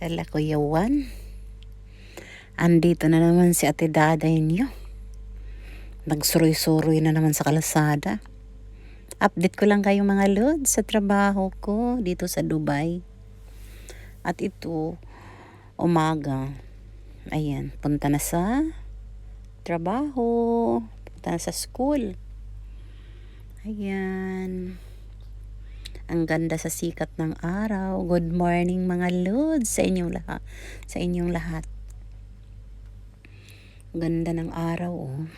Hala, Kuya Juan. Andito na naman si ate daday niyo. Nagsuroy-suroy na naman sa kalasada. Update ko lang kayo mga lod sa trabaho ko dito sa Dubai. At ito, umaga. Ayan, punta na sa trabaho. Punta na sa school. Ayan. Ang ganda sa sikat ng araw. Good morning mga lods sa inyong lahat. Sa inyong lahat. Ganda ng araw oh.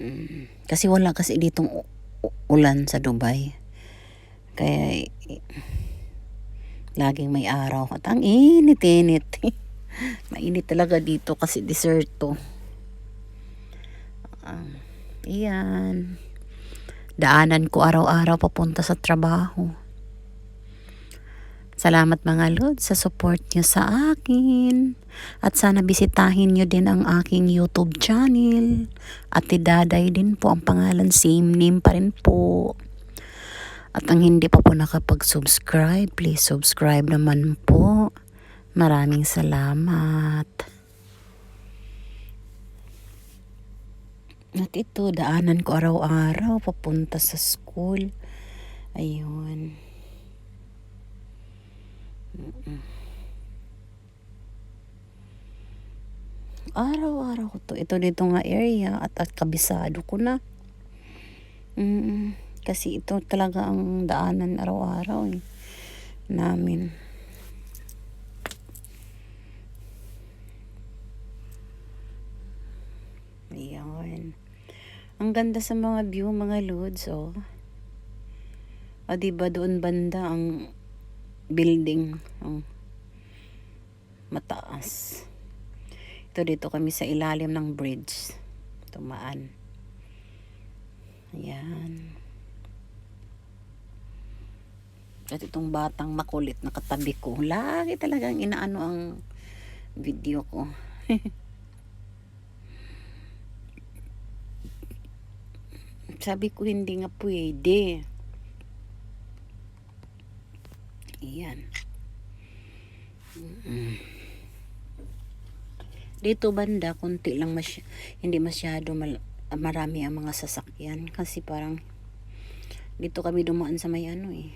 Mm, Kasi wala kasi ditong ulan sa Dubai. Kaya laging may araw at ang init-init. Mainit talaga dito kasi deserto. Um, iyan. Daanan ko araw-araw papunta sa trabaho. Salamat mga Lord sa support niyo sa akin. At sana bisitahin niyo din ang aking YouTube channel. At Daday din po ang pangalan. Same name pa rin po. At ang hindi pa po nakapag-subscribe, please subscribe naman po. Maraming salamat. At ito, daanan ko araw-araw papunta sa school. Ayun. Mm-mm. Araw-araw ko to. Ito dito nga area at, at kabisado ko na. Mm, kasi ito talaga ang daanan araw-araw eh. Namin. Ayan. Ang ganda sa mga view mga lods oh. O diba doon banda ang building ang mataas. Ito dito kami sa ilalim ng bridge. Tumaan. Ayan. At itong batang makulit na katabi ko. Lagi talagang inaano ang video ko. Sabi ko hindi nga pwede. Ayan. Dito banda, konti lang masy- hindi masyado mal- marami ang mga sasakyan kasi parang dito kami dumaan sa may ano eh.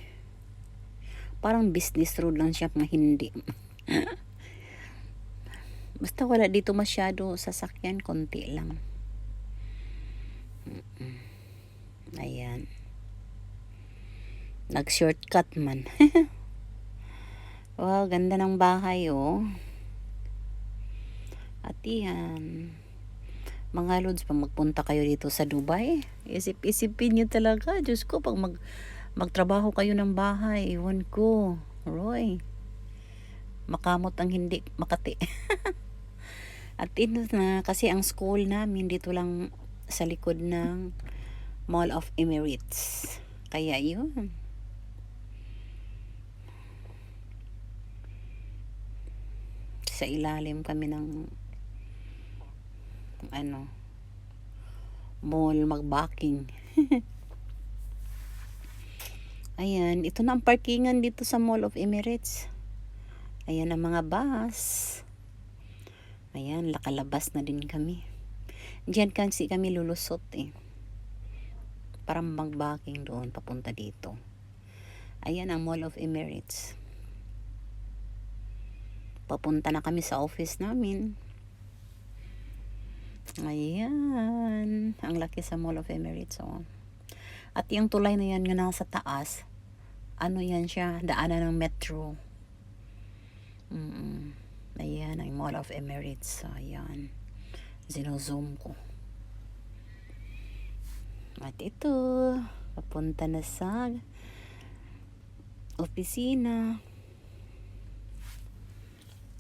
Parang business road lang siya mga hindi. Basta wala dito masyado sasakyan, konti lang. Mm-mm. Ayan. Nag-shortcut man. wow, ganda ng bahay oh. At yan. Mga lods, pag magpunta kayo dito sa Dubai, isip-isipin nyo talaga. Diyos ko, pag mag, magtrabaho kayo ng bahay, iwan ko. Roy, makamot ang hindi makati. At ito na, kasi ang school namin dito lang sa likod ng Mall of Emirates. Kaya yun. Sa ilalim kami ng ano mall magbaking. Ayan, ito na ang parkingan dito sa Mall of Emirates. Ayan ang mga bus. Ayan, lakalabas na din kami. Diyan kasi kami lulusot eh. Para magbaking doon, papunta dito. Ayan ang Mall of Emirates. Papunta na kami sa office namin. Ayan. Ang laki sa Mall of Emirates. Oh. At yung tulay na yan nga nasa taas, ano yan siya, daanan ng metro. Mm Ayan, ang Mall of Emirates. Ayan. Zino-zoom ko. At ito, papunta na sa opisina.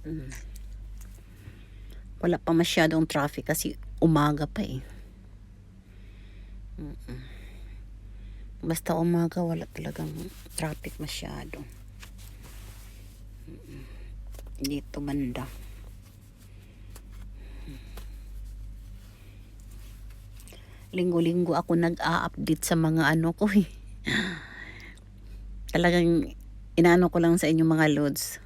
Mm. Wala pa masyadong traffic kasi umaga pa eh. Mm-mm. Basta umaga wala talagang traffic masyado. Mm-mm. Dito banda. Linggo-linggo ako nag-a-update sa mga ano ko eh. Talagang inaano ko lang sa inyo mga lods.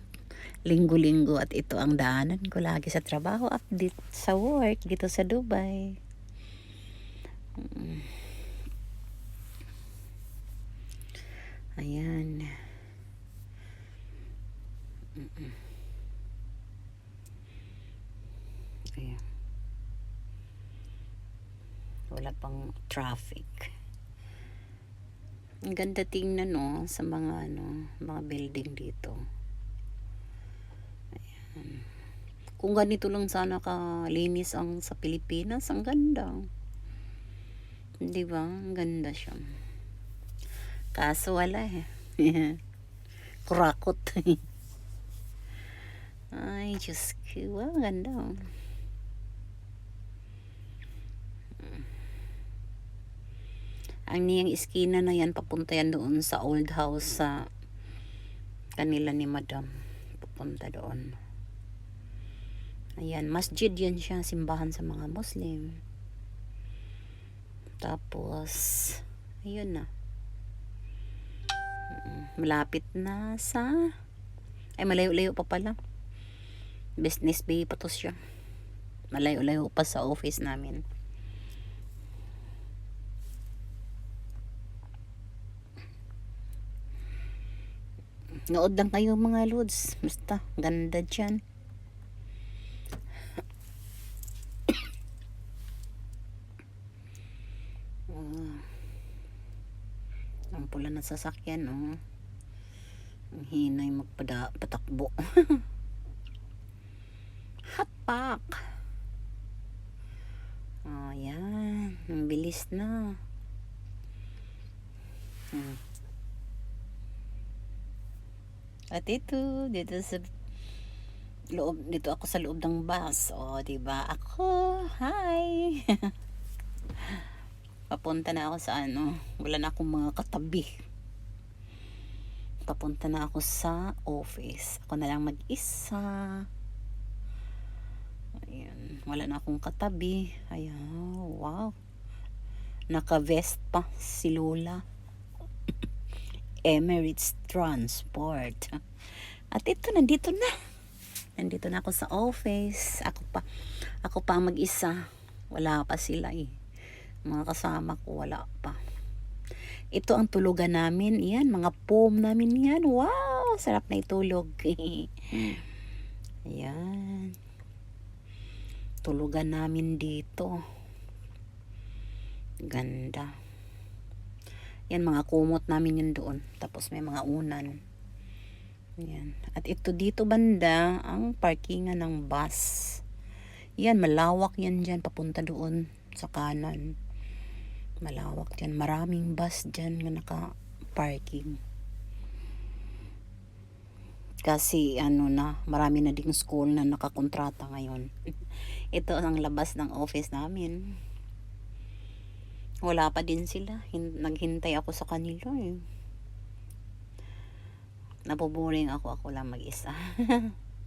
Linggo-linggo at ito ang daanan ko lagi sa trabaho, update sa work dito sa Dubai. Ayan. Ayan. Wala pang traffic. Ang ganda tingnan no sa mga ano, mga building dito. Ayan. Kung ganito lang sana kalinis ang sa Pilipinas, ang ganda. 'Di ba? Ang ganda siya. Kaso wala eh. Kurakot. Ay, Diyos ko. Wow, ganda. oh. Ang niyang iskina na yan, papunta yan doon sa old house sa kanila ni madam. Papunta doon. Ayan, masjid yan siya, simbahan sa mga Muslim. Tapos, ayun na. Malapit na sa, ay malayo-layo pa pala. Business bay pa to siya. Malayo-layo pa sa office namin. Nood lang kayo mga lods. Basta, ganda dyan. Ah. ang pula ng sasakyan, oh. Ang hinay magpada patakbo. Hapak. Oh, yan. Ang bilis na. Hmm. At ito, dito sa loob, dito ako sa loob ng bus. O, di ba? Ako, hi! Papunta na ako sa ano, wala na akong mga katabi. Papunta na ako sa office. Ako na lang mag-isa. Ayan, wala na akong katabi. Ayan, wow. Naka-vest pa si Lola. Emirates Transport. At ito, nandito na. Nandito na ako sa office. Ako pa, ako pa mag-isa. Wala pa sila eh. Mga kasama ko, wala pa. Ito ang tulugan namin. Yan, mga foam namin yan. Wow! Sarap na itulog. Ayan. Tulugan namin dito. Ganda. Yan, mga kumot namin yun doon. Tapos may mga unan. Yan. At ito dito banda, ang parkingan ng bus. Yan, malawak yan dyan, papunta doon sa kanan. Malawak dyan. Maraming bus dyan na naka-parking. Kasi ano na, marami na ding school na nakakontrata ngayon. ito ang labas ng office namin. Wala pa din sila. Hin- naghintay ako sa kanila eh. Napuboring ako. Ako lang mag-isa.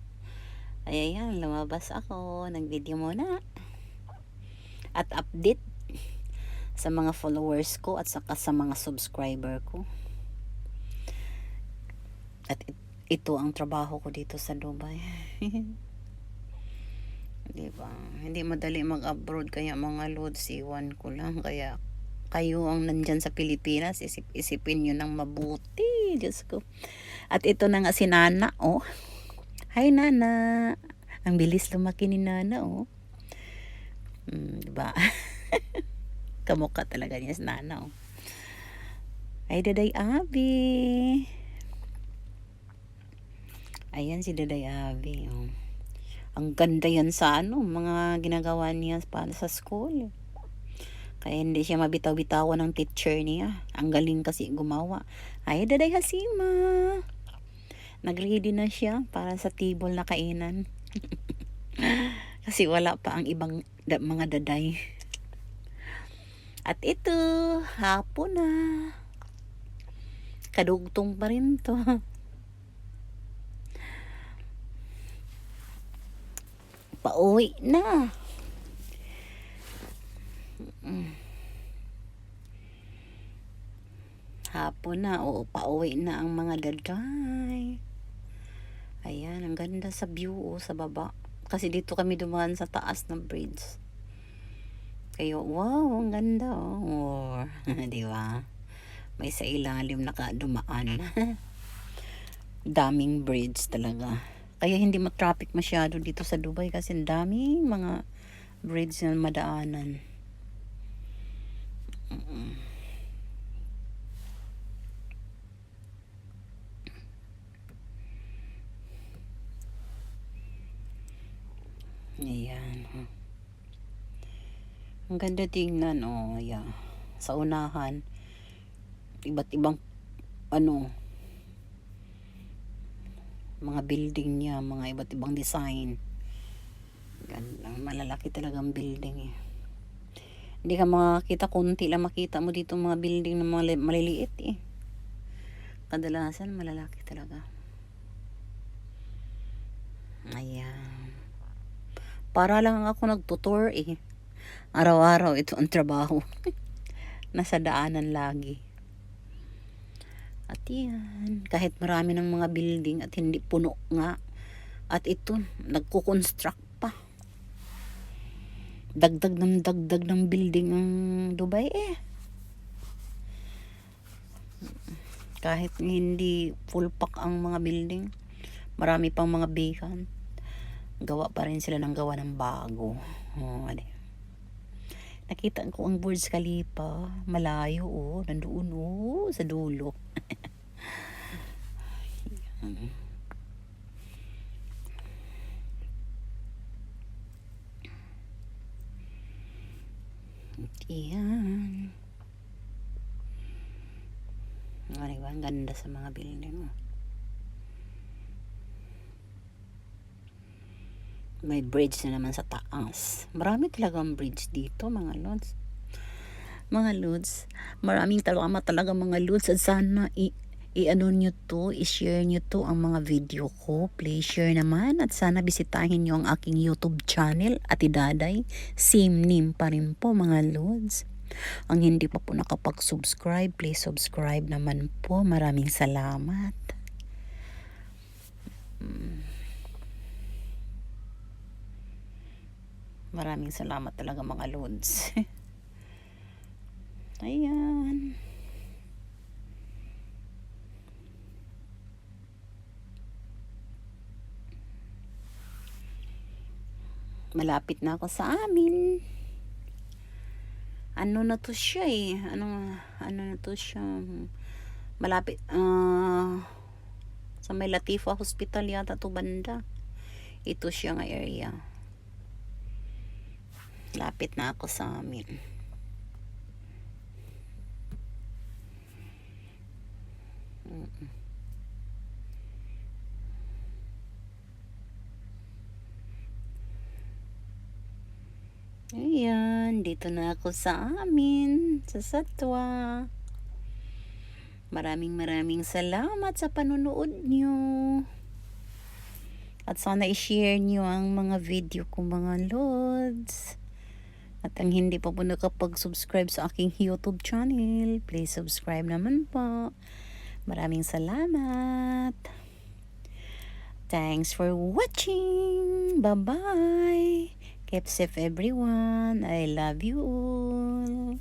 Ay, ayan. Lumabas ako. Nag-video muna. At update sa mga followers ko at saka sa mga subscriber ko. At it- ito ang trabaho ko dito sa Dubai. Di ba? Hindi madali mag-abroad kaya mga loads iwan ko lang. Kaya kayo ang nandyan sa Pilipinas isip isipin nyo ng mabuti. Diyos ko. At ito na nga si Nana oh. Hi Nana. Ang bilis lumaki ni Nana oh. Hmm, diba kamukha talaga niya si Nana oh. Ay Daday Abi ayan si Daday Abi oh ang ganda yan sa ano, mga ginagawa niya para sa school. Kaya hindi siya mabitaw-bitawan ng teacher niya. Ang galing kasi gumawa. Ay, daday Hasima. Nag-ready na siya para sa table na kainan. kasi wala pa ang ibang da- mga daday. At ito, hapon na. Kadugtong pa rin to. Pauwi na. Hapon na, o pauwi na ang mga daday. Ayan, ang ganda sa view oh, sa baba. Kasi dito kami dumaan sa taas ng bridge. Kaya, wow, ang ganda oh. Di ba? May sa ilalim nakadumaan. Daming bridge talaga. Kaya hindi ma-traffic masyado dito sa Dubai kasi ang daming mga bridge na madaanan. Ayan. oh. Ang ganda tingnan, oh, yeah. Sa unahan, iba't ibang, ano, mga building niya, mga iba't ibang design. Ganda, malalaki talagang building eh. Hindi ka makakita, konti lang makita mo dito mga building na mali- maliliit eh. Kadalasan malalaki talaga. Ayan. Para lang ako nagtutor eh. Araw-araw ito ang trabaho. Nasa daanan lagi. At yan, kahit marami ng mga building at hindi puno nga. At ito, nagko-construct pa. Dagdag ng dagdag ng building ang Dubai eh. Kahit hindi full pack ang mga building, marami pang mga vacant. Gawa pa rin sila ng gawa ng bago. Oh, ano. Nakita ko ang Burj Khalifa, malayo oh, nandoon oh, sa dulo. Ayan. Iyan. Ano ba? Ang ganda sa mga building. oh. May bridge na naman sa taas. Marami talagang bridge dito, mga lods. Mga lods, maraming talaga talaga mga lods. At sana i- i-ano nyo to, i-share nyo to ang mga video ko. Please share naman. At sana bisitahin nyo ang aking YouTube channel, Ati Daday. Same name pa rin po, mga lods. Ang hindi pa po nakapag-subscribe, please subscribe naman po. Maraming salamat. Mm. Maraming salamat talaga mga lods. Ayan. Malapit na ako sa amin. Ano na to siya eh. Ano, ano na to siya. Malapit. ah sa may Latifa Hospital yata to banda. Ito siya nga area. Lapit na ako sa amin. Ayan, dito na ako sa amin, sa Satwa. Maraming maraming salamat sa panonood nyo. At sana i-share nyo ang mga video ko mga lods. At ang hindi pa po nakapag-subscribe sa aking YouTube channel, please subscribe naman po. Maraming salamat. Thanks for watching. Bye-bye. Keep safe everyone. I love you all.